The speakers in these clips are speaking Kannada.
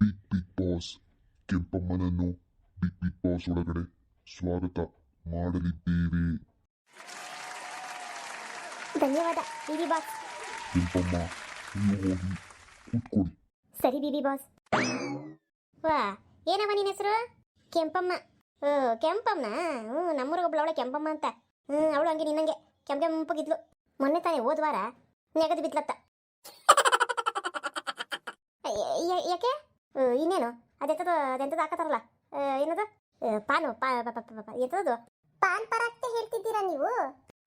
ಬಿಗ್ ಬಿಗ್ ಬಾಸ್ ಕೆಂಪಮ್ಮನನ್ನು ಬಿಗ್ ಬಿಗ್ ಬಾಸ್ ಒಳಗಡೆ ಸ್ವಾಗತ ಮಾಡಲಿದ್ದೇವೆ. ಧನ್ಯವಾದ ಬಿಬಿ ಬಾಸ್. ಕೆಂಪಮ್ಮ ನೀವು ಹೋಗಿ ಕೂತ್ಕೊಳ್ಳಿ. ಸರಿ ಬಿಬಿ ಬಾಸ್. ವಾ ಏನಮ್ಮ ನಿನ್ನ ಹೆಸರು? ಕೆಂಪಮ್ಮ. ಓ ಕೆಂಪಮ್ಮ? ಹ್ಞೂ ನಮ್ಮೂರಿಗೆ ಒಬ್ಳು ಅವಳೆ ಕೆಂಪಮ್ಮ ಅಂತ. ಹ್ಞೂ ಅವಳು ಹಂಗೆ ನಿನ್ನಂಗೆ ಕೆಂಪ ಕೆಂಪಗಿದ್ಲು. ಮೊನ್ನೆ ತಾನೇ ಹೋದ್ವಾರ ನೆಗದು ಬಿದ್ಲತ್ತ. ಯಾಕೆ ಇನ್ನೇನು? ಅದೆಂತದ ಅದೆಂತದ ಹಾಕತಾರಲ್ಲ. ಆ, ಏನದು? ಪಾನು. ಪಾ ಪ- ಪ- ಪ- ಪ- ಎಂತದು ಪಾನ್ ಪರಾಕ್ ಹೇಳ್ತಿದ್ದೀರಾ ನೀವು?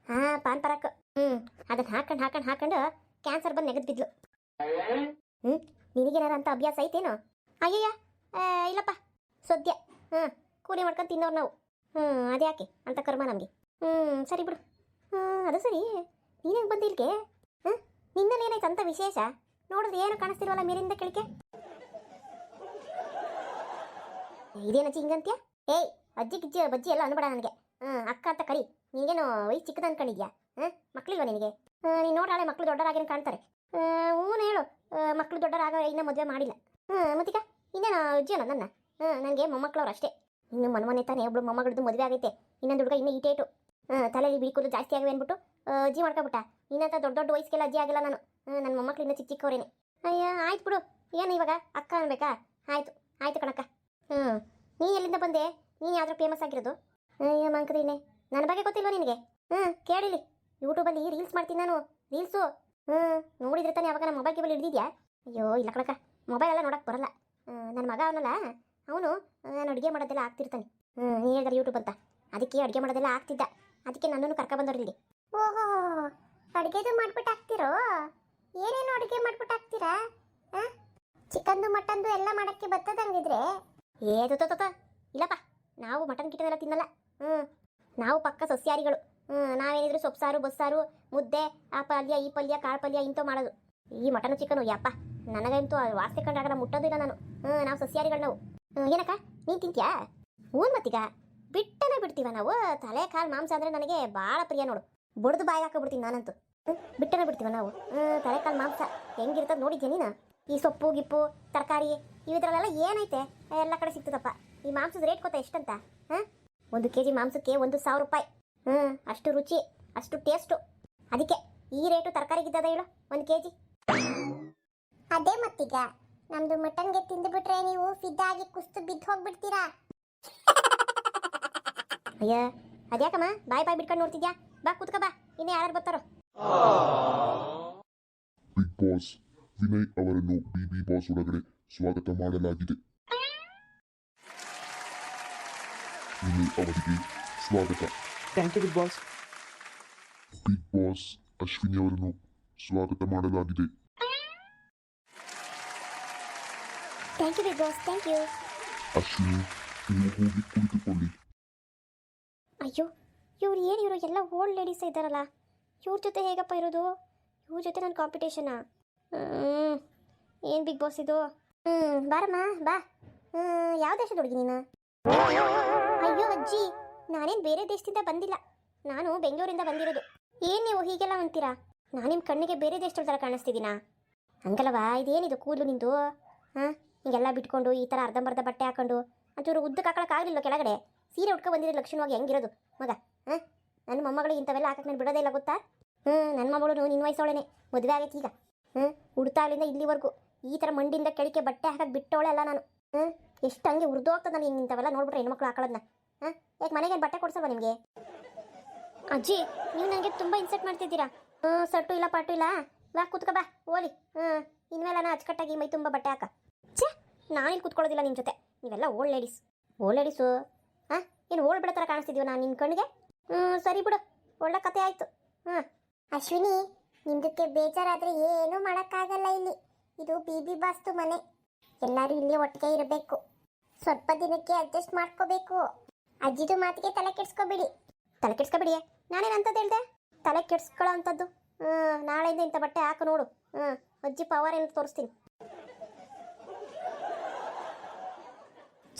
ಹಾ ಪಾನ್ ಪರಾಕ್. ಹ್ಮ್. ಅದನ್ನ ಹಾಕೊಂಡು ಹಾಕೊಂಡು ಹಾಕೊಂಡು ಕ್ಯಾನ್ಸರ್ ಬಂದು ನೆಗದ್ ಬಿದ್ಲು. ಹ್ಮ್? ನಿನಗೇನಾರ ಅಂತ ಅಭ್ಯಾಸ ಐತೇನು? ಅಯ್ಯಯ್ಯ. ಇಲ್ಲಪ್ಪ. ಸದ್ಯ. ಹಾಂ ಕೂಲಿ ಮಾಡ್ಕೊಂಡು ತಿನ್ನೋರು ನಾವು. ಹ್ಞೂ ಅದ್ಯಾಕೆ? ಅಂತ ಕರ್ಮ ನಮಗೆ. ಹ್ಮ್ ಸರಿ ಬಿಡು. ಹ್ಮ್ ಅದು ಸರಿ. ನೀನು ಹೆಂಗೆ ಹ್ಮ್ ನಿನ್ನಲ್ಲಿ ಏನಾಯ್ತು ಅಂತ ವಿಶೇಷ? ನೋಡಿದ್ರೆ ಏನು ಕಾಣಿಸ್ತಿಲ್ವಲ್ಲ ಮೇಲಿಂದ ಕೆಳಗೆ ಇದೇನಜ್ಜಿ ಹಿಂಗಂತ್ಯ? ಏಯ್, ಅಜ್ಜಿ ಗಿಜ್ಜಿ ಬಜ್ಜಿ ಎಲ್ಲ ಅನ್ಬೇಡ ನನಗೆ. ಅಕ್ಕ ಅಂತ ಕರಿ. ನೀನೇನು ವಯಸ್ಸು ಚಿಕ್ಕದ ಅನ್ಕೊಂಡಿದ್ಯಾ? ಹಾಂ? ಮಕ್ಳಿಲ್ವ ನಿನಗೆ? ನೀನು ನೋಡಾಳೆ ಮಕ್ಳು ದೊಡ್ಡರಾಗೇನು ಕಾಣ್ತಾರೆ. ಹ್ಞೂ ಹೇಳು. ಮಕ್ಕಳು ದೊಡ್ಡರಾಗ ಇನ್ನೂ ಮದುವೆ ಮಾಡಿಲ್ಲ. ಹ್ಞೂ ಮತ್ತೀಗ? ಇನ್ನೇನು ಅಜ್ಜಿಯಲ್ಲ ನನ್ನ? ನನಗೆ ಮೊಮ್ಮಕ್ಳವ್ರು ಅಷ್ಟೇ. ಇನ್ನು ಮನೆ ಮನೆ ತಾನೇ, ಒಬ್ಳು ಮೊಮ್ಮಗಳದ್ದು ಮದುವೆ ಆಗೈತೆ. ಇನ್ನೊಂದು ಹುಡುಗ ಇನ್ನೂ ಈಟೇಟು. ತಲೆಯಲ್ಲಿ ಕೂದಲು ಜಾಸ್ತಿ ಆಗಿವೆ ಅಂದ್ಬಿಟ್ಟು ಅಜ್ಜಿ ಮಾಡ್ಕೊಬಿಟ್ಟ. ಇನ್ನಂತ ದೊಡ್ಡ ದೊಡ್ಡ ವಯಸ್ಸಿಗೆಲ್ಲ ಅಜ್ಜಿ ಆಗಿಲ್ಲ ನಾನು. ನನ್ನ ಮೊಮ್ಮಕ್ಳು ಇನ್ನೂ ಚಿಕ್ಕ ಚಿಕ್ಕವರೇನೆ. ಅಯ್ಯ, ಆಯ್ತು ಬಿಡು. ಏನು ಇವಾಗ? ಅಕ್ಕ ಅನ್ಬೇಕಾ? ಆಯ್ತು. ಆಯ್ತು ಕಣಕ್ಕ. ಹ್ಞೂ ನೀ ಎಲ್ಲಿಂದ ಬಂದೆ? ನೀನು ಯಾವ್ದ್ರ ಫೇಮಸ್ ಆಗಿರೋದು? ಅಯ್ಯೋ ಮಂಕ್ರೀನೆ ನನ್ನ ಬಗ್ಗೆ ಗೊತ್ತಿಲ್ವಾ ನಿನಗೆ? ಹ್ಞೂ ಕೇಳಿಲಿ. ಯೂಟ್ಯೂಬಲ್ಲಿ ರೀಲ್ಸ್ ಮಾಡ್ತೀನಿ ನಾನು. ರೀಲ್ಸು ಹ್ಞೂ ನೋಡಿದ್ರೆ ತಾನೇ ಅವಾಗ ನಮ್ಮ ಮೊಬೈಲ್ ಕೇಬಲ್ ಹಿಡಿದಿದ್ಯಾ? ಅಯ್ಯೋ, ಇಲ್ಲ ಕಣಕ ಮೊಬೈಲ್ ಎಲ್ಲ ನೋಡಕ್ಕೆ ಬರಲ್ಲ. ನನ್ನ ಮಗ ಅವನಲ್ಲ? ಅವನು ನಾನು ಅಡುಗೆ ಮಾಡೋದೆಲ್ಲ ಆಗ್ತಿರ್ತಾನೆ. ಹ್ಞೂ ನೀ ಹೇಳಿದ್ರೆ ಯೂಟ್ಯೂಬ್ ಅಂತ. ಅದಕ್ಕೆ ಅಡುಗೆ ಮಾಡೋದೆಲ್ಲ ಆಗ್ತಿದ್ದ. ಅದಕ್ಕೆ ನನ್ನನ್ನು ಕರ್ಕೊಬಂದವ್ರು ಇಲ್ಲಿ. ಓಹೋ, ಅಡುಗೆದು ಮಾಡ್ಬಿಟ್ಟು ಹಾಕ್ತಿರೋ? ಏನೇನು ಅಡುಗೆ ಮಾಡ್ಬಿಟ್ಟು ಹಾಕ್ತೀರಾ? ಚಿಕನ್ದು, ಮಟನ್ದು ಎಲ್ಲ ಮಾಡೋಕ್ಕೆ ಬರ್ತದಂಗಿದ್ರೆ ಏದು ತೋತ ಇಲ್ಲಪ್ಪ, ನಾವು ಮಟನ್ ಗಿಟನ್ ಎಲ್ಲ ತಿನ್ನಲ್ಲ. ಹ್ಞೂ ನಾವು ಪಕ್ಕ ಸಸ್ಯಾರಿಗಳು ಹ್ಞೂ ನಾವೇನಿದ್ರು ಸೊಪ್ಸಾರು, ಬಸ್ಸಾರು, ಮುದ್ದೆ, ಆ ಪಲ್ಯ, ಈ ಪಲ್ಯ, ಕಾಳು ಪಲ್ಯ ಇಂಥವು ಮಾಡೋದು. ಈ ಮಟನ್, ಚಿಕನು, ಯಪ್ಪ, ನನಗಂತೂ ವಾಸನೆ ಕಂಡಾಗ ಮುಟ್ಟೋದಿಲ್ಲ ನಾನು. ಹ್ಞೂ ನಾವು ಸಸ್ಯಾರಿಗಳು ನಾವು. ಏನಕ್ಕ, ನೀನು ತಿಂತ್ಯಾ? ಹ್ಞೂ ಮತ್ತೀಗ? ಬಿಟ್ಟನೆ ಬಿಡ್ತೀವ ನಾವು? ತಲೆ, ಕಾಲು, ಮಾಂಸ ಅಂದರೆ ನನಗೆ ಭಾಳ ಪ್ರಿಯ ನೋಡು. ಬುಡ್ದು ಬಾಯಿ ಹಾಕೊಬಿಡ್ತೀನಿ ನಾನಂತೂ. ಬಿಟ್ಟನೆ ಬಿಡ್ತೀವ ನಾವು? ಹ್ಞೂ ತಲೆ, ಕಾಲು, ಮಾಂಸ ಹೆಂಗಿರ್ತದೆ ನೋಡಿದ್ಯಾ ನೀನು? ಈ ಸೊಪ್ಪು, ಗಿಪ್ಪು, ತರಕಾರಿ ಇದ್ರಲ್ಲೆಲ್ಲ ಏನೈತೆ? ಎಲ್ಲ ಕಡೆ ಸಿಕ್ತದಪ್ಪ ಈ ಮಾಂಸದ ರೇಟ್ ಗೊತ್ತಾ ಎಷ್ಟಂತ? ಹಾಂ? ಒಂದು ಕೆ ಜಿ ಮಾಂಸಕ್ಕೆ ಒಂದು ಸಾವಿರ ರೂಪಾಯಿ. ಹ್ಞೂ ಅಷ್ಟು ರುಚಿ ಅಷ್ಟು ಟೇಸ್ಟು ಅದಕ್ಕೆ ಈ ರೇಟು ತರಕಾರಿಗಿದ್ದದ ಹೇಳು ಒಂದು ಕೆ ಜಿ ಅದೇ ಮತ್ತೀಗ. ನಮ್ದು ಮಟನ್ಗೆ ತಿಂದುಬಿಟ್ರೆ ನೀವು ಫಿದ್ದಾಗಿ ಕುಸ್ತು ಬಿದ್ದು ಹೋಗ್ಬಿಡ್ತೀರಾ? ಅಯ್ಯ ಅದ್ಯಾಕಮ್ಮ? ಬಾಯ್ ಬಾಯ್ ಬಿಟ್ಕೊಂಡು ನೋಡ್ತಿದ್ಯಾ? ಬಾ ಕೂತ್ಕ ಬಾ. ಇನ್ನೇ ಯಾರು ಬರ್ತಾರೋ? ಬಿಗ್ ಬಾಸ್ ವಿನಯ್ ಅವರನ್ನು ಬಿ ಬಿ ಬಾಸ್ ಒಳಗಡೆ ಸ್ವಾಗತ ಮಾಡಲಾಗಿದೆ ಇನ್ನು ಅವರಿಗೆ ಸ್ವಾಗತ. Thank you Bigg Boss Bigg Boss Ashwini ಅವರನ್ನು ಸ್ವಾಗತ ಮಾಡಲಾಗಿದೆ. Thank you Bigg Boss thank you Ashwini ನೀವು ಹೋಗಿ ಕುಳಿತುಕೊಳ್ಳಿ. ಅಯ್ಯೋ ಇವ್ರು ಏನು ಇವರು ಎಲ್ಲ ಓಲ್ಡ್ ಲೇಡೀಸ್ ಇದ್ದಾರಲ್ಲ? ಇವ್ರ ಜೊತೆ ಹೇಗಪ್ಪ ಇರೋದು? ಇವ್ರ ಜೊತೆ ನನ್ನ ಕಾಂಪಿಟೇಷನಾ ಏನು ಬಿಗ್ ಬಾಸ್ ಇದು? ಹ್ಞೂ ಬಾರಮ್ಮ, ಬಾ. ಹ್ಞೂ ಯಾವ ದೇಶದ ಹುಡುಗಿ ನೀನು? ಅಯ್ಯೋ ಅಜ್ಜಿ, ನಾನೇನು ಬೇರೆ ದೇಶದಿಂದ ಬಂದಿಲ್ಲ. ನಾನು ಬೆಂಗಳೂರಿಂದ ಬಂದಿರೋದು. ಏನು ನೀವು ಹೀಗೆಲ್ಲ ಅಂತೀರಾ? ನಾನು ನಿಮ್ಮ ಕಣ್ಣಿಗೆ ಬೇರೆ ದೇಶದ ಥರ ಕಾಣಿಸ್ತಿದ್ದೀನಾ? ಹಂಗಲ್ಲವಾ, ಇದೇನಿದು ಕೂದಲು ನಿಂದು? ಹಾಂ? ಹಿಂಗೆಲ್ಲ ಬಿಟ್ಕೊಂಡು ಈ ಥರ ಅರ್ಧಂಬರ್ಧ ಬಟ್ಟೆ ಹಾಕೊಂಡು ಒಂಚೂರು ಉದ್ದಕ್ಕೆ ಹಾಕೊಳಕ್ಕಾಗಲಿಲ್ಲ ಕೆಳಗಡೆ? ಸೀರೆ ಉಟ್ಕೊ ಬಂದಿರೋ ಲಕ್ಷಣವಾಗಿ ಹೆಂಗಿರೋದು? ಮಗ, ಹಾಂ? ನನ್ನ ಮೊಮ್ಮಗಳು ಇಂಥವೆಲ್ಲ ಹಾಕಕ್ಕೆ ನಾನು ಬಿಡೋದೇ ಇಲ್ಲ ಗೊತ್ತಾ? ಹ್ಞೂ ನನ್ನ ಮಗಳು ನಿನ್ನ ವಯಸ್ಸವಳೇನೆ ಮದುವೆ ಆಗೈತೆ ಈಗ. ಹ್ಞೂ ಹುಡ್ತಾಗ್ಲಿಂದ ಇಲ್ಲಿವರೆಗೂ. ಈ ಥರ ಮಂಡಿಯಿಂದ ಕೆಳಕ್ಕೆ ಬಟ್ಟೆ ಹಾಕಕ್ಕೆ ಬಿಟ್ಟವಳೆ ಅಲ್ಲ ನಾನು. ಹ್ಞೂ ಎಷ್ಟು ಹಂಗೆ ಉರ್ದೋಗ್ತದೆ ನಾನು ಹಿಂಗೆ ಇಂಥವೆಲ್ಲ ನೋಡ್ಬಿಟ್ರೆ ಹೆಣ್ಮಕ್ಳು ಹಾಕೊಳ್ಳೋದನ್ನ ಹಾಂ ಯಾಕೆ ಮನೆಗೆ ಬಟ್ಟೆ ಕೊಡ್ಸಲ್ವಾ ನಿಮಗೆ? ಅಜ್ಜಿ, ನೀವು ನನಗೆ ತುಂಬ ಇನ್ಸಲ್ಟ್ ಮಾಡ್ತಿದ್ದೀರಾ? ಹ್ಞೂ ಸಟ್ಟು ಇಲ್ಲ, ಪಾಟು ಇಲ್ಲ. ಬಾ, ಕುತ್ಕೋ, ಬಾ, ಓಲಿ. ಹ್ಞೂ ಇನ್ಮೇಲೆ ನಾನು ಅಚ್ಚಕಟ್ಟಾಗಿ ಮೈ ತುಂಬ ಬಟ್ಟೆ ಹಾಕ. ಛೇ, ನಾನಿಲ್ಲಿ ಕೂತ್ಕೊಳ್ಳೋದಿಲ್ಲ ನಿಮ್ಮ ಜೊತೆ. ನೀವೆಲ್ಲ ಓಲ್ಡ್ ಲೇಡೀಸ್ ಓಲ್ಡ್ ಲೇಡೀಸು ಹಾಂ? ಏನು ಓಲ್ಡ್ ಬಿಡೋ ಥರ ಕಾಣಿಸ್ತಿದ್ದೀವಿ ನಾನು ನಿನ್ನ ಕಣ್ಣಿಗೆ ಹ್ಞೂ ಸರಿ ಬಿಡು. ಒಳ್ಳೆ ಕತೆ ಆಯಿತು. ಹಾಂ ಅಶ್ವಿನಿ, ನಿಮ್ದಕ್ಕೆ ಬೇಜಾರಾದರೆ ಏನೂ ಮಾಡೋಕ್ಕಾಗಲ್ಲ ಇಲ್ಲಿ. ಇದು ಬಿ ಬಿ ಬಾಸ್ತು ಮನೆ. ಎಲ್ಲರೂ ಇಲ್ಲಿ ಒಟ್ಟಿಗೆ ಇರಬೇಕು. ಸ್ವಲ್ಪ ದಿನಕ್ಕೆ ಅಡ್ಜಸ್ಟ್ ಮಾಡ್ಕೋಬೇಕು. ಅಜ್ಜಿದು ಮಾತಿಗೆ ತಲೆ ಕೆಡ್ಸ್ಕೊಬೇಡಿ. ತಲೆ ಕೆಡ್ಸ್ಕೊಬೇಡಿ ನಾನೇನಂತದ್ದು ಹೇಳ್ದೆ? ತಲೆ ಕೆಡ್ಸ್ಕೊಳ್ಳೋ ಅಂಥದ್ದು. ಹ್ಞೂ ನಾಳೆಯಿಂದ ಇಂಥ ಬಟ್ಟೆ ಹಾಕು ನೋಡು. ಹ್ಞೂ ಅಜ್ಜಿ ಪವರ್ ಏನು ತೋರಿಸ್ತೀನಿ.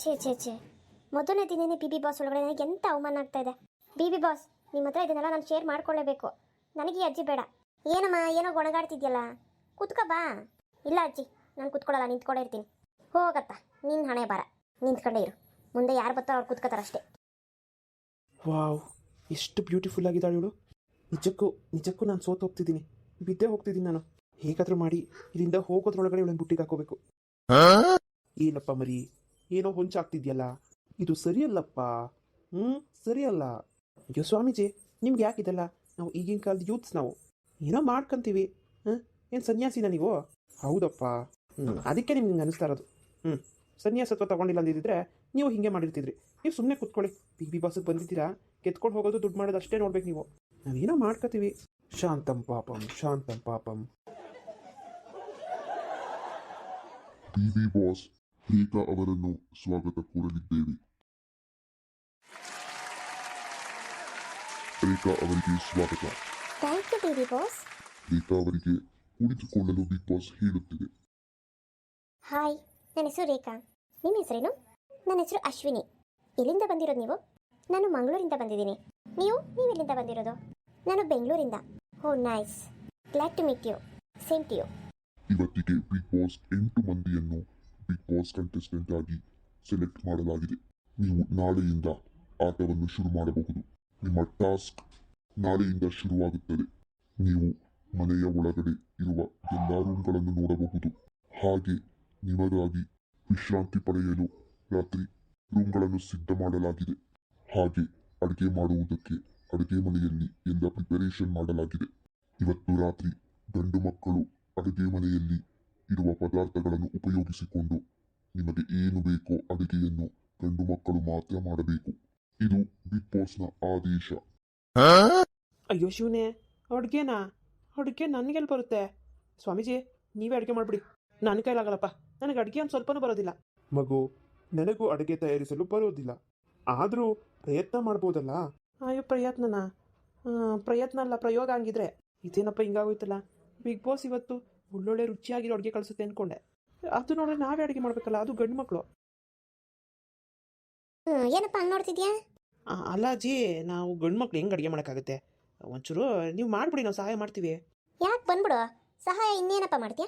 ಛೇ ಛೇ ಛೇ. ಮೊದಲನೇ ದಿನನೇ ಬಿ ಬಿ ಬಾಸ್ ಒಳಗಡೆ ನನಗೆ ಎಂಥ ಅವಮಾನ ಆಗ್ತಾ ಇದೆ. ಬಿ ಬಿ ಬಾಸ್ ನಿಮ್ಮ ಹತ್ರ ಇದನ್ನೆಲ್ಲ ನಾನು ಶೇರ್ ಮಾಡ್ಕೊಳ್ಳೇಬೇಕು. ನನಗೆ ಅಜ್ಜಿ ಬೇಡ. ಏನಮ್ಮ, ಏನೋ ಗೊಣಗಾಡ್ತಿದ್ಯಲ್ಲ? ಕುತ್ಕೋ ಬಾ. ಇಲ್ಲ ಅಜ್ಜಿ ನಾನು ಕೂತ್ಕೊಳ್ಳಲ್ಲ ನಿಂತ್ಕೊಂಡೇ ಇರ್ತೀನಿ. ಹೋಗತ್ತ ನಿನ್ನ ಹಣೆ ಬಾರ ನಿಂತ್ಕೊಂಡೇ ಇರು. ಮುಂದೆ ಯಾರು ಬರ್ತಾರೋ ಅವ್ರು ಕೂತ್ಕೋತಾರಷ್ಟೇ ವಾವ್ ಎಷ್ಟು ಬ್ಯೂಟಿಫುಲ್ ಆಗಿದ್ದಾಳೆ ಇವಳು. ನಿಜಕ್ಕೂ ನಿಜಕ್ಕೂ ನಾನು ಸೋತು ಹೋಗ್ತಿದ್ದೀನಿ. ಬಿದ್ದೇ ಹೋಗ್ತಿದ್ದೀನಿ ನಾನು. ಹೇಗಾದರೂ ಮಾಡಿ ಇಲ್ಲಿಂದ ಹೋಗೋದ್ರೊಳಗಡೆ ಇವಳನ್ನ ಬುಟ್ಟಿಗೆ ಹಾಕೋಬೇಕು. ಏನಪ್ಪ ಮರಿ ಏನೋ ಹೊಂಚಾಗ್ತಿದ್ಯಲ್ಲ. ಇದು ಸರಿಯಲ್ಲಪ್ಪ. ಹ್ಞೂ ಸರಿಯಲ್ಲ. ಅಯ್ಯೋ ಸ್ವಾಮೀಜಿ ನಿಮ್ಗೆ ಯಾಕಿದೆಲ್ಲ? ನಾವು ಈಗಿನ ಕಾಲದ ಯೂತ್ಸ್ ನಾವು. ಏನೋ ಮಾಡ್ಕೊಂತೀವಿ. ಹಾಂ? ಏನು ಸನ್ಯಾಸಿನ ನೀವು? ಹೌದಪ್ಪ. ಹ್ಞೂ ಅದಕ್ಕೆ ನಿಮ್ಗೆ ಹಿಂಗೆ ಅನಿಸ್ತಾ ಇರೋದು. ಹ್ಞೂ ಸನ್ಯಾಸತ್ವ ತಗೊಂಡಿಲ್ಲ ಅಂದಿದ್ದರೆ ನೀವು ಹಿಂಗೆ ಮಾಡಿರ್ತಿದ್ರಿ. ನೀವು ಸುಮ್ಮನೆ ಕೂತ್ಕೊಳ್ಳಿ. ಬಿಗ್ ಬಿ ಬಾಸಿಗೆ ಬಂದಿದ್ದೀರಾ? ಕೆತ್ಕೊಂಡು ಹೋಗೋದು ದುಡ್ಡು ಮಾಡೋದು ಅಷ್ಟೇ ನೋಡ್ಬೇಕು ನೀವು. ನಾವೇನೋ ಮಾಡ್ಕೋತೀವಿ ಶಾಂತಂ ಪಾಪಂ ಶಾಂತಂ ಪಾಪಂ. ಟಿವಿ ಬಾಸ್ ರೇಖಾ ಅವರನ್ನು ಸ್ವಾಗತ ಕೋರಲಿದ್ದೇವೆ. ರೇಖಾ ಅವರಿಗೆ ಸ್ವಾಗತ. Thank you baby boss Rekha ಅವರಿಗೆ ಕುಳಿತುಕೊಳ್ಳಲು ಬಿಗ್ ಬಾಸ್ ಹೇಳುತ್ತಿದೆ. ಹಾಯ್ ನನ್ನ ಹೆಸರು ರೇಖಾ. ನಿಮ್ಮ ಹೆಸರೇನು? ನನ್ನ ಹೆಸರು ಅಶ್ವಿನಿ. ಎಲ್ಲಿಂದ ಬಂದಿರೋದು ನೀವು? ನಾನು ಮಂಗಳೂರಿಂದ ಬಂದಿದ್ದೀನಿ. ನೀವು? ನೀವು ಎಲ್ಲಿಂದ ಬಂದಿರೋದು? ನಾನು ಬೆಂಗಳೂರಿಂದ. ಓ nice glad to meet you same to you ಇವತ್ತಿಗೆ ಬಿಗ್ ಬಾಸ್ ಎಂಟು ಮಂದಿಯನ್ನು ಬಿಗ್ ಬಾಸ್ ಕಂಟೆಸ್ಟೆಂಟ್ ಆಗಿ ಸೆಲೆಕ್ಟ್ ಮಾಡಲಾಗಿದೆ. ನೀವು ನಾಳೆಯಿಂದ ಆಟವನ್ನು ಶುರು ಮಾಡಬಹುದು. ನಿಮ್ಮ ಟಾಸ್ಕ್ ನಾಳೆಯಿಂದ ಶುರುವಾಗುತ್ತದೆ. ನೀವು ಮನೆಯ ಒಳಗಡೆ ಇರುವ ಎಲ್ಲ ರೂಮ್ಗಳನ್ನು ನೋಡಬಹುದು. ಹಾಗೆ ನಿಮಗಾಗಿ ವಿಶ್ರಾಂತಿ ಪಡೆಯಲು ರಾತ್ರಿ ರೂಮ್ಗಳನ್ನು ಸಿದ್ಧ ಮಾಡಲಾಗಿದೆ. ಹಾಗೆ ಅಡುಗೆ ಮಾಡುವುದಕ್ಕೆ ಅಡುಗೆ ಮನೆಯಲ್ಲಿ ಎಲ್ಲ ಪ್ರಿಪರೇಷನ್ ಮಾಡಲಾಗಿದೆ. ಇವತ್ತು ರಾತ್ರಿ ಗಂಡು ಮಕ್ಕಳು ಅಡುಗೆ ಮನೆಯಲ್ಲಿ ಇರುವ ಪದಾರ್ಥಗಳನ್ನು ಉಪಯೋಗಿಸಿಕೊಂಡು ನಿಮಗೆ ಏನು ಬೇಕೋ ಅಡುಗೆಯನ್ನು ಗಂಡು ಮಕ್ಕಳು ಮಾತ್ರ ಮಾಡಬೇಕು. ಇದು ಬಿಗ್ ಬಾಸ್ನ ಆದೇಶ. ಅಯ್ಯೋ ಶಿವನೇ, ಅಡುಗೆನಾ? ಅಡುಗೆ ನನಗೆಲ್ಲಿ ಬರುತ್ತೆ. ಸ್ವಾಮೀಜಿ ನೀವೇ ಅಡುಗೆ ಮಾಡಿಬಿಡಿ. ನನ್ನ ಕೈಲಾಗಲ್ಲಪ್ಪ. ನನಗೆ ಅಡುಗೆ ಒಂದು ಸ್ವಲ್ಪನೂ ಬರೋದಿಲ್ಲ. ಮಗು ನನಗೂ ಅಡುಗೆ ತಯಾರಿಸಲು ಬರೋದಿಲ್ಲ. ಆದರೂ ಪ್ರಯತ್ನ ಮಾಡ್ಬೋದಲ್ಲ? ಅಯ್ಯೋ ಪ್ರಯತ್ನನಾ? ಪ್ರಯತ್ನ ಅಲ್ಲ ಪ್ರಯೋಗ ಹಂಗಿದ್ರೆ. ಇದೇನಪ್ಪ ಹಿಂಗಾಗೋಯ್ತಲ್ಲ? ಬಿಗ್ ಬಾಸ್ ಇವತ್ತು ಒಳ್ಳೊಳ್ಳೆ ರುಚಿಯಾಗಿರೋ ಅಡುಗೆ ಕಳಿಸುತ್ತೆ ಅಂದ್ಕೊಂಡೆ ಅದು ನೋಡ್ರೆ ನಾವೇ ಅಡುಗೆ ಮಾಡಬೇಕಲ್ಲ ಅದು ಗಂಡು ಮಕ್ಕಳು ಏನಪ್ಪ ಹಂಗೆ ನೋಡ್ತಿದ್ಯಾ? ಅಲ್ಲ ಅಜ್ಜಿ ನಾವು ಗಂಡು ಮಕ್ಳು ಹೆಂಗೆ ಅಡುಗೆ ಮಾಡೋಕ್ಕಾಗುತ್ತೆ? ಒಂಚೂರು ನೀವು ಮಾಡಿಬಿಡಿ ನಾವು ಸಹಾಯ ಮಾಡ್ತೀವಿ. ಯಾಕೆ ಬಂದ್ಬಿಡು? ಸಹಾಯ ಇನ್ನೇನಪ್ಪ ಮಾಡ್ತೀಯ?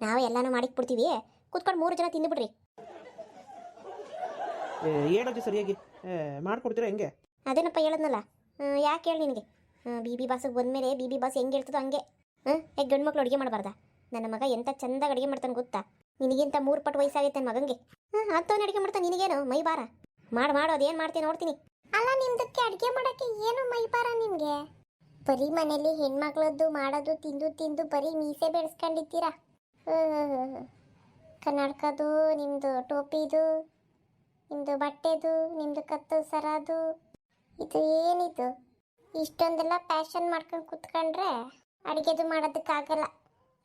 ನಾವು ಎಲ್ಲಾನು ಮಾಡಿಕ್ಬಿಡ್ತೀವಿ ಕೂತ್ಕೊಂಡು ಮೂರು ಜನ ತಿಂದುಬಿಡ್ರಿ. ಹೇಳೋದು ಸರಿಯಾಗಿ. ಮಾಡ್ಕೊಡ್ತೀರಾ ಹೆಂಗೆ? ಅದೇನಪ್ಪ ಹೇಳದ್ನಲ್ಲ. ಯಾಕೆ ಹೇಳಿ ನಿನಗೆ? ಬಿ ಬಿ ಬಾಸಿಗೆ ಬಂದಮೇಲೆ ಬಿ ಬಿ ಬಾಸ್ ಹೆಂಗೆ ಇರ್ತದೋ ಹಂಗೆ. ಹಾಂ ಹೇಗೆ ಗಂಡು ಮಕ್ಳು ಅಡುಗೆ ಮಾಡಬಾರ್ದ? ನನ್ನ ಮಗ ಎಂಥ ಚಂದಾಗಿ ಅಡುಗೆ ಮಾಡ್ತಾನೆ ಗೊತ್ತಾ? ನಿನಗಿಂತ ಮೂರು ಪಟ್ಟು ವಯಸ್ಸಾಗೈತೆ ನನ್ನ ಮಗಂಗೆ. ಹಾಂ ಅಂಥವ್ನು ಅಡುಗೆ ಮಾಡ್ತಾನೆ ನಿನಗೇನು? ಮೈ ಬಾರ ಮಾಡಿ ಮಾಡು ಅದೇನು ಮಾಡ್ತೀನಿ ನೋಡ್ತೀನಿ. ಅಲ್ಲ ನಿಮ್ದಕ್ಕೆ ಅಡುಗೆ ಮಾಡೋಕ್ಕೆ ಏನು ಮೈ ಬಾರ ನಿಮಗೆ? ಬರೀ ಮನೇಲಿ ಹೆಣ್ಮಕ್ಳದ್ದು ಮಾಡೋದು ತಿಂದು ತಿಂದು ಬರೀ ಮೀಸೆ ಬೆಳೆಸ್ಕೊಂಡಿದ್ದೀರಾ? ಕನ್ನಡಕದು ನಿಮ್ಮದು ಟೋಪಿದು ನಿಮ್ಮದು ಬಟ್ಟೆದು ನಿಮ್ಮದು ಕತ್ತು ಸರದು ಇದು ಏನಿದು? ಇಷ್ಟೊಂದೆಲ್ಲ ಪ್ಯಾಷನ್ ಮಾಡ್ಕೊಂಡು ಕೂತ್ಕೊಂಡ್ರೆ ಅಡುಗೆದು ಮಾಡೋದಕ್ಕಾಗಲ್ಲ.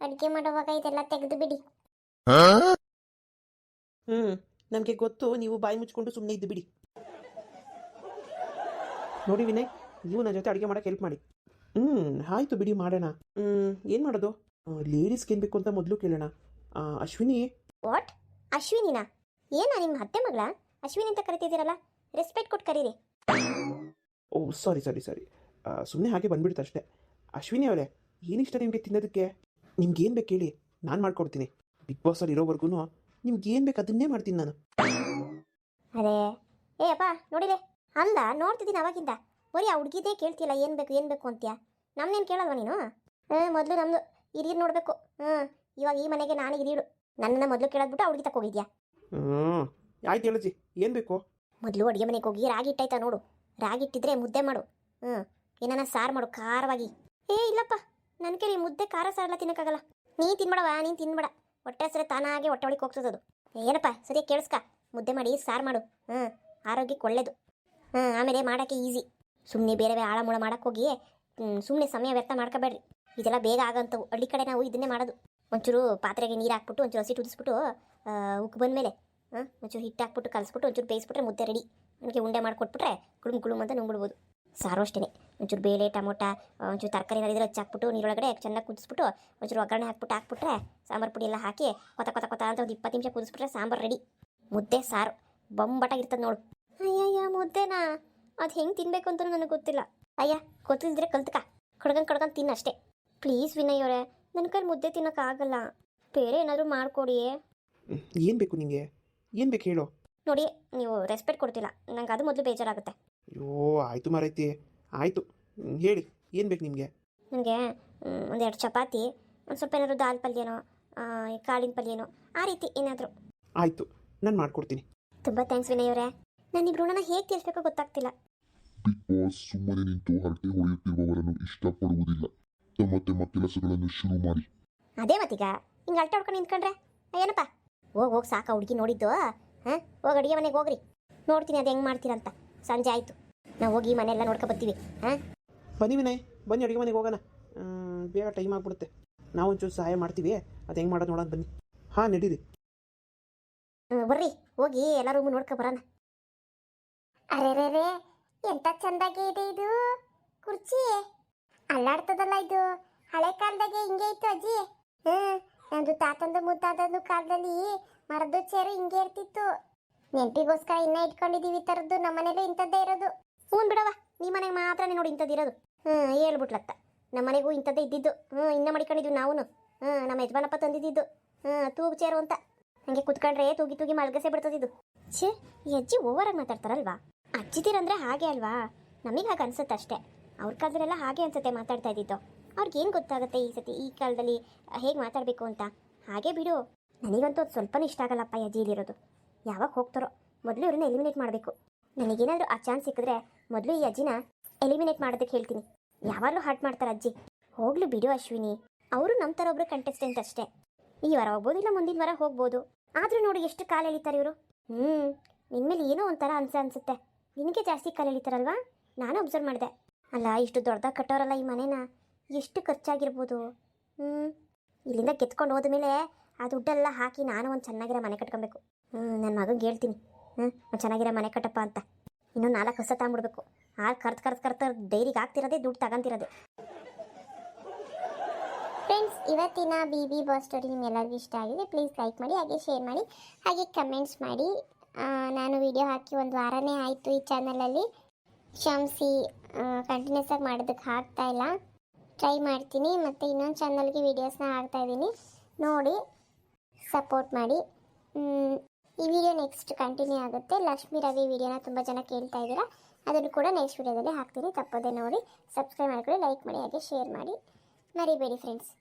ಅಡುಗೆ ಮಾಡುವಾಗ ಇದೆಲ್ಲ ತೆಗೆದು ಬಿಡಿ ಹ್ಞೂ ನಮಗೆ ಗೊತ್ತು ನೀವು ಬಾಯಿ ಮುಚ್ಕೊಂಡು ಸುಮ್ಮನೆ ಇದ್ದು ಬಿಡಿ ನೋಡಿ ವಿನಯ್ ನೀವು ನನ್ನ ಜೊತೆ ಅಡುಗೆ ಮಾಡೋಕ್ಕೆ ಹೆಲ್ಪ್ ಮಾಡಿ. ಹ್ಞೂ ಆಯಿತು ಬಿಡಿ ಮಾಡೋಣ. ಹ್ಞೂ ಏನು ಮಾಡೋದು? ಲೇಡೀಸ್ಗೆ ಏನು ಬೇಕು ಅಂತ ಮೊದಲು ಕೇಳೋಣ. ಅಶ್ವಿನಿ? ವಾಟ್ ಅಶ್ವಿನಿನಾ? ಏನಾ ನಿಮ್ಮ ಅತ್ತೆ ಮಗಳ? ಅಶ್ವಿನಿ ಅಂತ ಕರಿತಿದ್ದೀರಲ್ಲ ರೆಸ್ಪೆಕ್ಟ್ ಕೊಟ್ಟು ಕರೀರಿ. ಓ ಸಾರಿ ಸಾರಿ ಸಾರಿ ಸುಮ್ಮನೆ ಹಾಗೆ ಬಂದ್ಬಿಡ್ತು ಅಷ್ಟೇ. ಅಶ್ವಿನಿ ಅವರೇ ಏನಿಷ್ಟ ನಿಮಗೆ ತಿನ್ನೋದಕ್ಕೆ? ನಿಮ್ಗೆ ಏನು ಬೇಕು ಹೇಳಿ ನಾನು ಮಾಡ್ಕೊಡ್ತೀನಿ. ಬಿಗ್ ಬಾಸಲ್ಲಿ ಇರೋವರೆಗೂ ನಿಮ್ಗೆ ಏನು ಬೇಕು ಅದನ್ನೇ ಮಾಡ್ತೀನಿ ನಾನು. ಅದೇ ಏ ಅಪ್ಪ ನೋಡಿಲೆ ಅಲ್ಲ ನೋಡ್ತಿದ್ದೀನಿ ಅವಾಗಿಂದ. ಬರೀ ಆ ಹುಡುಗಿದೇ ಕೇಳ್ತಿಲ್ಲ ಏನು ಬೇಕು ಏನು ಬೇಕು ಅಂತ್ಯಾ? ನಮ್ಮನ್ನೇನು ಕೇಳಲ್ವ ನೀನು? ಹ್ಞೂ ಮೊದಲು ನಮ್ಮದು ಹಿರಿಯರು ನೋಡಬೇಕು. ಹ್ಞೂ ಇವಾಗ ಈ ಮನೆಗೆ ನಾನು ಹಿರಿಯರು. ನನ್ನನ್ನು ಮೊದಲು ಕೇಳದ್ಬಿಟ್ಟು ಆ ಹುಡುಗಿ ತಗೋಗಿದ್ಯಾ ಹ್ಞೂ ಆಯ್ತು ಹೇಳಜ್ಜಿ ಏನು ಬೇಕು? ಮೊದಲು ಅಡುಗೆ ಮನೆಗೆ ಹೋಗಿ ರಾಗಿ ಹಿಟ್ಟಾಯ್ತಾ ನೋಡು. ರಾಗಿ ಇಟ್ಟಿದ್ರೆ ಮುದ್ದೆ ಮಾಡು. ಹ್ಞೂ ಏನಾನ ಸಾರು ಮಾಡು ಖಾರವಾಗಿ. ಏ ಇಲ್ಲಪ್ಪ ನನ್ನ ಕೈಲಿ ಮುದ್ದೆ ಖಾರ ಸಾರೆಲ್ಲ ತಿನ್ನಕ್ಕಾಗಲ್ಲ. ನೀ ತಿನ್ಬೇಡವ? ನೀನು ತಿನ್ಬೇಡ. ಹೊಟ್ಟೆ ಹಸಿರೆ ತಾನಾಗೆ ಹೊಟ್ಟೆ ಒಳಗೆ ಹೋಗ್ತದದು ಏನಪ್ಪ ಸರಿ ಕೇಳಿಸ್ಕ? ಮುದ್ದೆ ಮಾಡಿ ಸಾರು ಮಾಡು. ಹ್ಞೂ ಆರೋಗ್ಯಕ್ಕೆ ಒಳ್ಳೇದು. ಹ್ಞೂ ಆಮೇಲೆ ಮಾಡೋಕ್ಕೆ ಈಸಿ. ಸುಮ್ಮನೆ ಬೇರೆ ಬೇರೆ ಆಳಮೂಳ ಮಾಡಕ್ಕೆ ಹೋಗಿ ಸುಮ್ಮನೆ ಸಮಯ ವ್ಯರ್ಥ ಮಾಡ್ಕೋಬೇಡ್ರಿ. ಇದೆಲ್ಲ ಬೇಗ ಆಗಂತವು ಹಳ್ಳಿ ಕಡೆ ನಾವು ಇದನ್ನೇ ಮಾಡೋದು. ಒಂಚೂರು ಪಾತ್ರೆಗೆ ನೀರು ಹಾಕ್ಬಿಟ್ಟು, ಒಂಚೂರು ಹಸಿ ಉದಿಸ್ಬಿಟ್ಟು ಉಕ್ಕು ಬಂದಮೇಲೆ ಹಾಂ ಒಂಚೂರು ಹಿಟ್ಟು ಹಾಕ್ಬಿಟ್ಟು ಕಲಿಸ್ಬಿಟ್ಟು, ಒಂಚೂರು ಬೇಯಿಸ್ಬಿಟ್ರೆ ಮುದ್ದೆ ರೆಡಿ ನನಗೆ ಉಂಡೆ ಮಾಡಿಕೊಟ್ಬಿಟ್ರೆ ಕುಳುಮ್ ಕುಳುಮ್ ಅಂತ ನುಂಗ್ಬಿಡ್ಬೋದು. ಸಾರು ಅಷ್ಟೇ ಒಂಚೂರು ಬೇಳೆ, ಟಮೋಟ ಒಂಚೂರು ತರಕಾರಿ ಏನಾದ್ರು ಹಚ್ಚಿ ನೀರೊಳಗಡೆ ಚೆನ್ನಾಗಿ ಕುದಿಸ್ಬಿಟ್ಟು, ಒಂಚೂರು ಒಗ್ಗರಣೆ ಹಾಕ್ಬಿಟ್ಟು ಹಾಕ್ಬಿಟ್ರೆ, ಸಾಂಬಾರು ಪುಡಿ ಎಲ್ಲ ಹಾಕಿ, ಕೊತ ಕೊತ ಕೊತ ಅಂತ ಒಂದು ಇಪ್ಪತ್ತು ನಿಮಿಷ ಕುದಿಸ್ಬಿಟ್ರೆ ಸಾಂಬಾರು ರೆಡಿ ಮುದ್ದೆ, ಸಾರು. ಬೊಂಬಟಾಗಿರ್ತದೆ ನೋಡು. ಅಯ್ಯಯ್ಯ, ಮುದ್ದೆನಾ? ಅದು ಹೆಂಗೆ ತಿನ್ಬೇಕು ಅಂತ ನನಗೆ ಗೊತ್ತಿಲ್ಲ. ಅಯ್ಯ ಗೊತ್ತಿಲ್ಲದ್ರೆ ಕಲ್ತ್ಕ. ಕಡ್ಕೊಂಡು ಕಡ್ಕೊಂಡು ತಿನ್ನ ಅಷ್ಟೇ. ಪ್ಲೀಸ್ ವಿನಯ್ ಅವರೇ ನನ್ನ ಕೈ ಮುದ್ದೆ ತಿನ್ನೋಕ್ಕಾಗಲ್ಲ ಬೇರೆ ಏನಾದರೂ ಮಾಡಿಕೊಡಿ ಏನು ಬೇಕು ನಿಮಗೆ ಏನು ಬೇಕು ಹೇಳು. ನೋಡಿ ನೀವು ರೆಸ್ಪೆಕ್ಟ್ ಕೊಡ್ತಿಲ್ಲ. ನಂಗೆ ಅದು ಮೊದಲು ಬೇಜಾರಾಗುತ್ತೆ. ಅಯ್ಯೋ ಆಯಿತು ಮಾರೈತಿ. ಆಯಿತು. ಹೇಳಿ. ಏನು ಬೇಕು ನಿಮಗೆ? ನನಗೆ ಒಂದೆರಡು ಚಪಾತಿ ಒಂದು ಸ್ವಲ್ಪ ಏನಾದರೂ ದಾಲ್ ಪಲ್ಯನೋ ಕಾಳಿನ ಪಲ್ಯನೋ ಆ ರೀತಿ ಏನಾದರೂ. ಆಯಿತು. ನಾನು ಮಾಡ್ಕೊಡ್ತೀನಿ. ತುಂಬ ಥ್ಯಾಂಕ್ಸ್ ವಿನಯ್ ಅವರೇ. ನಾನು ನಿಮ್ಮ ಋಣನ ಹೇಗೆ ತೀರಿಸ್ಬೇಕೋ ಗೊತ್ತಾಗ್ತಿಲ್ಲ. ಬಿಗ್ ಬಾಸ್ ಸುಮ್ಮನೆ ನಿಂತು ಹರಟೆ ಹೊಡೆಯುತ್ತಿರುವವರನ್ನು ಇಷ್ಟಪಡುವುದಿಲ್ಲ. ತಮ್ಮ ತಮ್ಮ ಕೆಲಸಗಳನ್ನು ಶುರು ಮಾಡಿ. ಅದೇ ಮತ್ತೀಗ ಹಿಂಗೆ ಅಲ್ಟ ಹೊಡ್ಕೊಂಡು ನಿಂತ್ಕೊಂಡ್ರೆ? ಏನಪ್ಪ? ಹೋಗಿ ಹೋಗಿ ಸಾಕ ಹುಡುಗಿ ನೋಡಿದ್ದು ಹಾಂ? ಹೋಗಿ ಅಡುಗೆ ಮನೆಗೆ ಹೋಗ್ರಿ. ನೋಡ್ತೀನಿ ಅದು ಹೆಂಗೆ ಮಾಡ್ತೀರಂತ. ಸಂಜೆ ಆಯಿತು. ನಾವು ಹೋಗಿ ಮನೆಯೆಲ್ಲ ನೋಡ್ಕೊ ಬರ್ತೀವಿ ಹಾಂ? ಬನ್ನಿ ವಿನಯ್ ಬನ್ನಿ ಅಡುಗೆ ಮನೆಗೆ ಹೋಗೋಣ. ಬೇಗ ಟೈಮ್ ಆಗಿಬಿಡುತ್ತೆ. ನಾವು ಒಂಚೂರು ಸಹಾಯ ಮಾಡ್ತೀವಿ. ಅದು ಹೆಂಗೆ ಮಾಡೋದು ನೋಡೋಣ ಬನ್ನಿ. ಹಾಂ ನಡೀರಿ. ಬರ್ರಿ. ಹೋಗಿ ಎಲ್ಲ ರೂಮು ನೋಡ್ಕೊ ಬರೋಣ. ಅರೆ ರೇ ಎಂತ ಚಂದಾಗೆ ಇದೆ ಇದು? ಕುರ್ಚಿ? ಅಲ್ಲಾಡ್ತದಲ್ಲ ಇದು. ಹಳೆ ಕಾಲದಾಗೆ ಹಿಂಗೆ ಇತ್ತು ಅಜ್ಜಿ. ಹ್ಮ್ ನಂದು ತಾತಂದು ಮುತ್ತಾತಂದು ಕಾಲದಲ್ಲಿ ಮರದ ಚೇರು ಹಿಂಗೆ ಇರ್ತಿತ್ತು. ನೆನಪಿಗೋಸ್ಕರ ಇನ್ನ ಇಟ್ಕೊಂಡಿದೀವಿ ಈ ಥರದ್ದು ನಮ್ಮನೇಲೂ ಇಂಥದ್ದೇ ಇರೋದು. ಹ್ಞೂ ಬಿಡವ ನಿಮ್ಮ ಮನೆಗೆ ಮಾತ್ರನೇ ನೋಡಿ ಇಂಥದ್ದು ಇರೋದು. ಹ್ಞೂ ಹೇಳ್ಬಿಟ್ಲತ್ತ. ನಮ್ಮ ಮನೆಗೂ ಇಂಥದ್ದೇ ಇದ್ದಿದ್ದು. ಹ್ಞೂ ಇನ್ನ ಮಡಿಕೊಂಡಿದ್ವಿ ನಾವು ಹ್ಞೂ ನಮ್ಮ ಯಜಮಾನಪ್ಪ ತಂದಿದ್ದಿದ್ದು. ಹ್ಞೂ ತೂಗು ಚೇರು ಅಂತ. ಹಂಗೆ ಕುತ್ಕೊಂಡ್ರೆ ತೂಗಿ ತೂಗಿ ಮಲ್ಗಸೆ ಬಿಡ್ತದಿದ್ದು ಛೇ ಈ ಅಜ್ಜಿ ಓವರಾಗಿ ಮಾತಾಡ್ತಾರಲ್ವಾ? ಅಜ್ಜಿದಿರಂದ್ರೆ ಹಾಗೆ ಅಲ್ವಾ? ನಮಗೆ ಹಾಗೆ ಅನ್ಸುತ್ತೆ ಅಷ್ಟೇ. ಅವ್ರ ಕಾಲದಲ್ಲೆಲ್ಲ ಹಾಗೆ ಅನ್ಸುತ್ತೆ ಮಾತಾಡ್ತಾ ಇದ್ದಿದ್ದು. ಅವ್ರಿಗೇನು ಗೊತ್ತಾಗುತ್ತೆ ಈ ಸತಿ, ಈ ಕಾಲದಲ್ಲಿ ಹೇಗೆ ಮಾತಾಡಬೇಕು ಅಂತ? ಹಾಗೆ ಬಿಡು. ನನಗಂತೂ ಅದು ಸ್ವಲ್ಪನೂ ಇಷ್ಟ ಆಗಲ್ಲಪ್ಪ ಈ ಅಜ್ಜಿ ಇಲ್ಲಿರೋದು ಯಾವಾಗ ಹೋಗ್ತಾರೋ, ಮೊದಲು ಇವ್ರನ್ನ ಎಲಿಮಿನೇಟ್ ಮಾಡಬೇಕು. ನನಗೇನಾದರೂ ಆ ಚಾನ್ಸ್ ಸಿಕ್ಕಿದ್ರೆ ಮೊದಲು ಈ ಅಜ್ಜಿನ ಎಲಿಮಿನೇಟ್ ಮಾಡೋದಕ್ಕೆ ಹೇಳ್ತೀನಿ. ಯಾವಾಗಲೂ ಹಾಟ್ ಮಾಡ್ತಾರೆ ಅಜ್ಜಿ. ಹೋಗ್ಲು ಬಿಡು ಅಶ್ವಿನಿ. ಅವರು ನಮ್ಮ ಥರ ಒಬ್ರು ಕಂಟೆಸ್ಟೆಂಟ್ ಅಷ್ಟೇ. ಈ ವಾರ ಹೋಗ್ಬೋದು ಇಲ್ಲ ಮುಂದಿನ ವಾರ ಹೋಗ್ಬೋದು. ಆದರೂ ನೋಡಿ ಎಷ್ಟು ಕಾಲು ಎಳಿತಾರೆ ಇವರು. ಹ್ಞೂ ನಿನ್ಮೇಲೆ ಏನೋ ಒಂಥರ ಅನ್ಸ ಅನ್ಸುತ್ತೆ. ನಿನಗೆ ಜಾಸ್ತಿ ಕಾಲು ಎಳಿತಾರಲ್ವಾ ನಾನು ಅಬ್ಸರ್ವ್ ಮಾಡಿದೆ. ಅಲ್ಲ, ಇಷ್ಟು ದೊಡ್ಡದಾಗಿ ಕಟ್ಟೋರಲ್ಲ ಈ ಮನೇನ? ಎಷ್ಟು ಖರ್ಚಾಗಿರ್ಬೋದು? ಹ್ಞೂ ಇಲ್ಲಿಂದ ಕೆತ್ಕೊಂಡು ಹೋದ್ಮೇಲೆ ಆ ದುಡ್ಡೆಲ್ಲ ಹಾಕಿ ನಾನು ಒಂದು ಚೆನ್ನಾಗಿರೋ ಮನೆ ಕಟ್ಕೊಬೇಕು. ಹ್ಞೂ ನನ್ನ ಮಗಂಗೆ ಹೇಳ್ತೀನಿ. ಹ್ಞೂ ಒಂದು ಚೆನ್ನಾಗಿರೋ ಮನೆ ಕಟ್ಟಪ್ಪ ಅಂತ. ಇನ್ನೂ ನಾಲ್ಕು ಹೊಸ ತಗೊಂಡ್ಬಿಡ್ಬೇಕು. ಹಾಲು ಕರ್ದು ಕರ್ದು ಕರ್ತ ಡೈರಿಗೆ ಹಾಕ್ತಿರೋದೇ ದುಡ್ಡು ತಗೊಂತಿರೋದೆ. ಫ್ರೆಂಡ್ಸ್ ಇವತ್ತಿನ ಬಿ ಬಿ ಬಾಸ್ ಸ್ಟೋರಿ ನಿಮ್ಮೆಲ್ಲರಿಗೂ ಇಷ್ಟ ಆಗಿದೆ. ಪ್ಲೀಸ್ ಲೈಕ್ ಮಾಡಿ, ಹಾಗೆ ಶೇರ್ ಮಾಡಿ, ಹಾಗೆ ಕಮೆಂಟ್ಸ್ ಮಾಡಿ. ನಾನು ವಿಡಿಯೋ ಹಾಕಿ ಒಂದು ವಾರನೇ ಆಯಿತು ಈ ಚಾನಲಲ್ಲಿ ಕ್ಷಮಿಸಿ ಕಂಟಿನ್ಯೂಸ್ ಆಗಿ ಮಾಡೋದಕ್ಕೆ ಹಾಕ್ತಾ ಇಲ್ಲ. ಟ್ರೈ ಮಾಡ್ತೀನಿ, ಮತ್ತು ಇನ್ನೊಂದು ಚಾನಲ್ಗೆ ವೀಡಿಯೋಸ್ನ ಹಾಕ್ತಾ ಇದ್ದೀನಿ. ನೋಡಿ ಸಪೋರ್ಟ್ ಮಾಡಿ. ಈ ವಿಡಿಯೋ ನೆಕ್ಸ್ಟ್ ಕಂಟಿನ್ಯೂ ಆಗುತ್ತೆ. ಲಕ್ಷ್ಮೀ ರವಿ ವಿಡಿಯೋನ ತುಂಬ ಜನ ಕೇಳ್ತಾ ಇದ್ದೀರಾ. ಅದನ್ನು ಕೂಡ ನೆಕ್ಸ್ಟ್ ವಿಡಿಯೋದಲ್ಲಿ ಹಾಕ್ತೀನಿ. ತಪ್ಪದೆ ನೋಡಿ ಸಬ್ಸ್ಕ್ರೈಬ್ ಮಾಡ್ಕೊಳ್ಳಿ ಲೈಕ್ ಮಾಡಿ, ಹಾಗೆ ಶೇರ್ ಮಾಡಿ. ಮರಿಬೇಡಿ ಫ್ರೆಂಡ್ಸ್